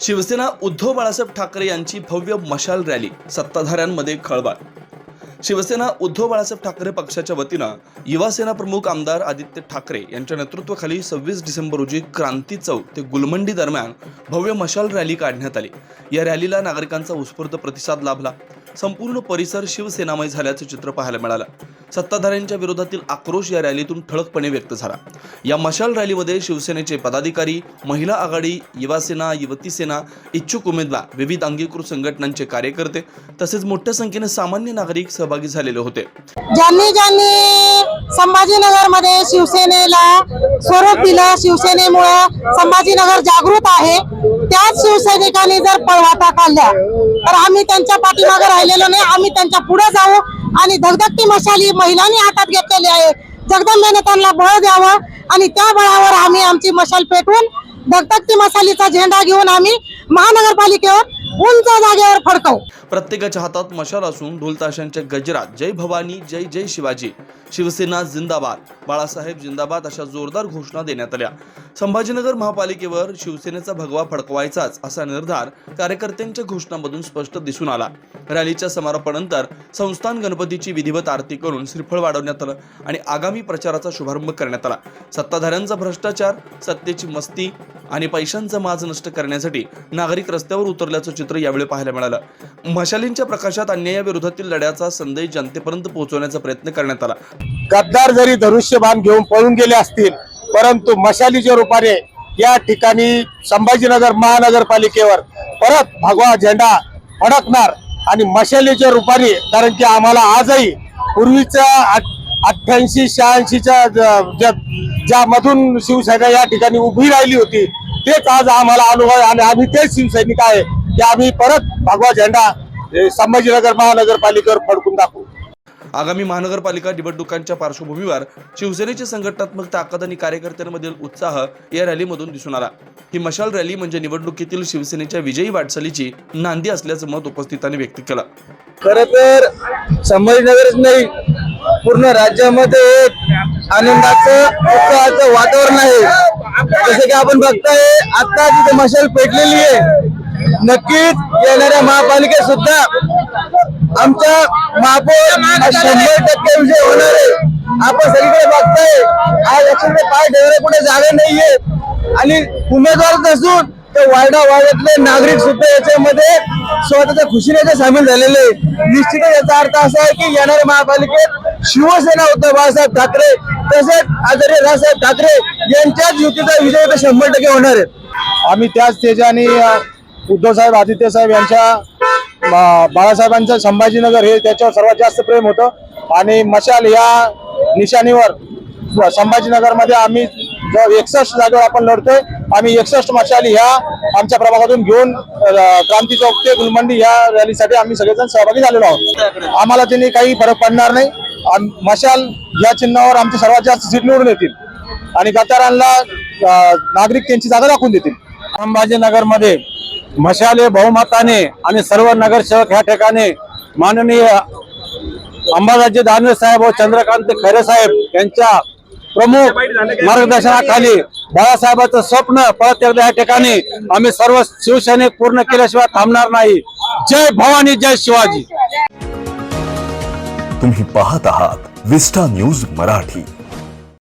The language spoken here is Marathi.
शिवसेना उद्धव बाळासाहेब ठाकरे यांची भव्य मशाल रॅली सत्ताधाऱ्यांमध्ये खळबळ. शिवसेना उद्धव बाळासाहेब ठाकरे पक्षाच्या वतीनं युवासेना प्रमुख आमदार आदित्य ठाकरे यांच्या नेतृत्वाखाली सव्वीस डिसेंबर रोजी क्रांती चौक ते गुलमंडी दरम्यान भव्य मशाल रॅली काढण्यात आली. या रॅलीला नागरिकांचा उत्स्फूर्त प्रतिसाद लाभला. संपूर्ण परिसर शिवसेनामय झाल्याचं चित्र पाहायला मिळालं. सत्ताधाऱ्यांच्या विरोधातील आक्रोश या रॅलीतून ठळकपणे व्यक्त झाला. या मशाल रॅलीमध्ये शिवसेनेचे पदाधिकारी महिला आघाडी युवासेना युवती सेना इच्छुक उमेदवार विविध अंगीकृत संघटनांचे कार्यकर्ते तसेच मोठ्या संख्येने सामान्य नागरिक सहभागी झालेले होते. ज्यांनी ज्यांनी संभाजीनगरमध्ये शिवसेनेला स्वरूप दिलं शिवसेनेमुळे संभाजीनगर जागृत आहे त्याच शिवसैनिकांनी जर पळवाटा काढल्या तर आम्ही त्यांच्या पाठीमागे राहिलेलो नाही आम्ही त्यांच्या पुढे जाऊ आणि धगधगती मशाली महिलांनी हातात घेतलेली आहे. जगदंबेने त्यांना बळ द्यावं आणि त्या बळावर आम्ही आमची मशाल पेटवून धगधगती मशालीचा झेंडा घेऊन आम्ही महानगरपालिकेवर उंच जागेवर फडकवू. प्रत्येकाच्या हातात मशाल असून ढोलताशांच्या गजरात जय भवानी जय जय शिवाजी. शिवसेना जिंदाबाद. बाळासाहेब जिंदाबाद अशा जोरदार घोषणा देण्यात आल्या. संभाजीनगर महापालिकेवर शिवसेनेचा भगवा फडकवायचाच असा निर्धार कार्यकर्त्यांच्या घोषणामधून स्पष्ट दिसून आला. रॅलीच्या समारोपानंतर संस्थान गणपतीची विधिवत आरती करून श्रीफळ वाढवण्यात आलं आणि आगामी प्रचाराचा शुभारंभ करण्यात आला. सत्ताधाऱ्यांचा भ्रष्टाचार सत्तेची मस्ती आणि पैशांचा माज नष्ट करण्यासाठी नागरिक रस्त्यावर उतरल्याचं चित्र यावेळी पाहायला मिळालं. मशालींच्या प्रकाशात अन्यायाविरोधातील लढ्याचा संदेश जनतेपर्यंत पोहोचवण्याचा प्रयत्न करण्यात आला. गद्दार जरी धनुष्यबाण घेऊन पळून गेले असतील परंतु मशालीच्या रूपाने या ठिकाणी संभाजीनगर महानगरपालिकेवर परत भगवा झेंडा फडकणार आणि मशालीच्या रूपाने कारण की आम्हाला आजही पूर्वीच्या अठ्ठ्याऐंशी शहाऐंशीच्या ज्यामधून शिवसेना या ठिकाणी उभी राहिली होती तेच आज आम्हाला अनुभव आणि आम्ही तेच शिवसैनिक आहे की आम्ही परत भगवा झेंडा संभाजीनगर महानगरपालिकेवर फडकून दाखवू. आगामी महानगरपालिका निवडणुकांच्या पार्श्वभूमीवर शिवसेनेची संघटनात्मक ताकद आणि कार्यकर्त्यांमधील उत्साह या रॅलीमधून दिसून आला. ही मशाल रॅली म्हणजे निवडणुकीतील शिवसेनेच्या विजयी वाटचालीची नांदी असल्याचं मत उपस्थितांनी व्यक्त केलं. खर तर संभाजीनगरच नाही पूर्ण राज्यामध्ये एक आनंदाचं उत्साहाचं वातावरण आहे. जसं की आपण बघताय आता तिथे मशाल पेटलेली आहे. नक्कीच येणाऱ्या महापालिकेत सुद्धा आमच्या महापौर शंभर टक्के विजय होणार आहे. आपण सगळीकडे बघताय. आज अक्षरशः पाय ठेवायला कुठे जागा नाहीये. आणि उमेदवार नसून तर वार्डा वार्डातले नागरिक सुद्धा याच्यामध्ये स्वतःच्या खुशीने सामील झालेले आहे. निश्चितच याचा अर्थ असा आहे की येणाऱ्या महापालिकेत शिवसेना उद्धव बाळासाहेब ठाकरे तसेच आदरणीय राजसाहेब ठाकरे यांच्याच युतीचा विजय तर शंभर टक्के होणार आहे. आम्ही त्याच तेजाने उद्धव साहेब आदित्य साहेब यांच्या बाळासाहेबांचं संभाजीनगर हे त्याच्यावर सर्वात जास्त प्रेम होतं. आणि मशाल या निशाणीवर संभाजीनगरमध्ये आम्ही जवळ एकसष्ट जागेवर आपण लढतोय आम्ही एकसष्ट मशाली ह्या आमच्या प्रभागातून घेऊन क्रांती चौक ते गुलमंडी या रॅलीसाठी आम्ही सगळेजण सहभागी झालेलो आहोत. आम्हाला त्यांनी काही फरक पडणार नाही. मशाल या चिन्हावर आमचे सर्वात जास्त सीट निवडून येतील. आणि गटारांना नागरिक त्यांची जागा दाखवून देतील. संभाजीनगरमध्ये मशाले बहुमताने आणि सर्व नगरसेवक ह्या ठिकाणी माननीय अंबादाजी दानवे साहेब व चंद्रकांत खैरे साहेब यांच्या प्रमुख मार्गदर्शनाखाली बाळासाहेबांचं स्वप्न परत एकदा या ठिकाणी आम्ही सर्व शिवसैनिक पूर्ण केल्याशिवाय थांबणार नाही. जय भवानी जय शिवाजी. तुम्ही पाहत आहात विस्टा न्यूज मराठी.